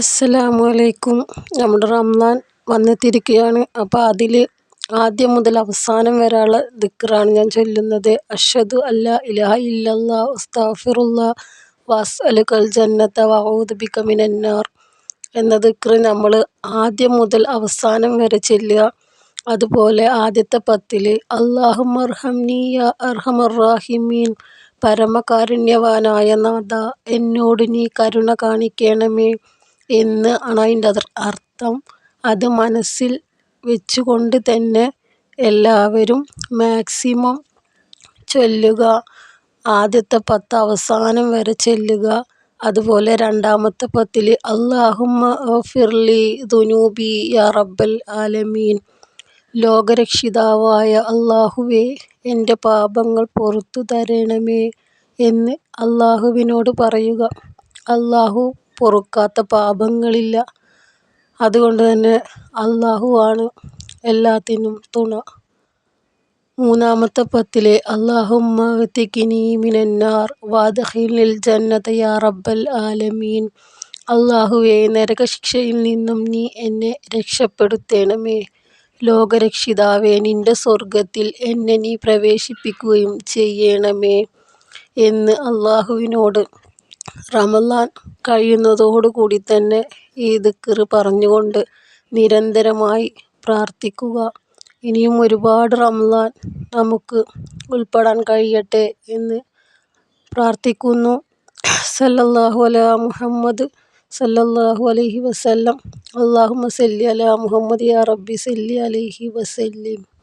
അസ്സലാമു അലൈക്കും നമ്മുടെ റംദാൻ വന്നെത്തിയിരിക്കുകയാണ്. അപ്പോൾ അതിൽ ആദ്യം മുതൽ അവസാനം വരെയുള്ള ദിക്റാണ് ഞാൻ ചൊല്ലുന്നത്. അഷ്ഹദു അല്ലാ ഇലാഹ ഇല്ലല്ലാ അസ്തഗ്ഫിറുല്ലാ വഅസ്അലുകൽ ജന്നത വഅഊദു ബിക മിനന്നാർ എന്ന ദിക്റ് നമ്മൾ ആദ്യം മുതൽ അവസാനം വരെ ചെല്ലുക. അതുപോലെ ആദ്യത്തെ പത്തിൽ അള്ളാഹുമർഹംനീയ യാ അർഹമർ റാഹിമീൻ പരമകാരുണ്യവാനായ നാഥ എന്നോട് നീ കരുണ കാണിക്കണമേ. എന്ന് ആണ് അതിന്റെ അർത്ഥം. അത് മനസ്സിൽ വെച്ചുകൊണ്ട് തന്നെ എല്ലാവരും മാക്സിമം ചൊല്ലുക. ആദ്യത്തെ പത്ത് അവസാനം വരെ ചൊല്ലുക. അതുപോലെ രണ്ടാമത്തെ പത്തിൽ അല്ലാഹുമ്മ ഫിർലി ദുനൂബി യാ റബ്ബൽ ആലമീൻ ലോകരക്ഷിതാവായ അല്ലാഹുവേ എന്റെ പാപങ്ങൾ പുറത്തു തരണമേ എന്ന് അള്ളാഹുവിനോട് പറയുക. അല്ലാഹു പൊറുക്കാത്ത പാപങ്ങളില്ല. അതുകൊണ്ട് തന്നെ അള്ളാഹുവാണ് എല്ലാത്തിനും തുണ. മൂന്നാമത്തെ പത്തിലെ അള്ളാഹുമ്മ തിക്കിനി മിനന്നാർ വാദഹിലിൽ ജന്നത യാ റബ്ബൽ ആലമീൻ. അള്ളാഹുവെ നരകശിക്ഷയിൽ നിന്നും നീ എന്നെ രക്ഷപ്പെടുത്തേണമേ. ലോകരക്ഷിതാവെ നിന്റെ സ്വർഗത്തിൽ എന്നെ നീ പ്രവേശിപ്പിക്കുകയും ചെയ്യണമേ എന്ന് അള്ളാഹുവിനോട് റമദാൻ കഴിയുന്നതോടുകൂടി തന്നെ ഈ ദിക്ർ പറഞ്ഞുകൊണ്ട് നിരന്തരമായി പ്രാർത്ഥിക്കുക. ഇനിയും ഒരുപാട് റമദാൻ നമുക്ക് ഉൾപ്പെടാൻ കഴിയട്ടെ എന്ന് പ്രാർത്ഥിക്കുന്നു. സല്ലല്ലാഹു അലാ മുഹമ്മദ് സല്ലല്ലാഹു അലൈഹി വസല്ലം. അള്ളാഹു സല്ലി അലാ മുഹമ്മദ് യാ റബ്ബി സല്ലി അലൈഹി വസല്ലിം.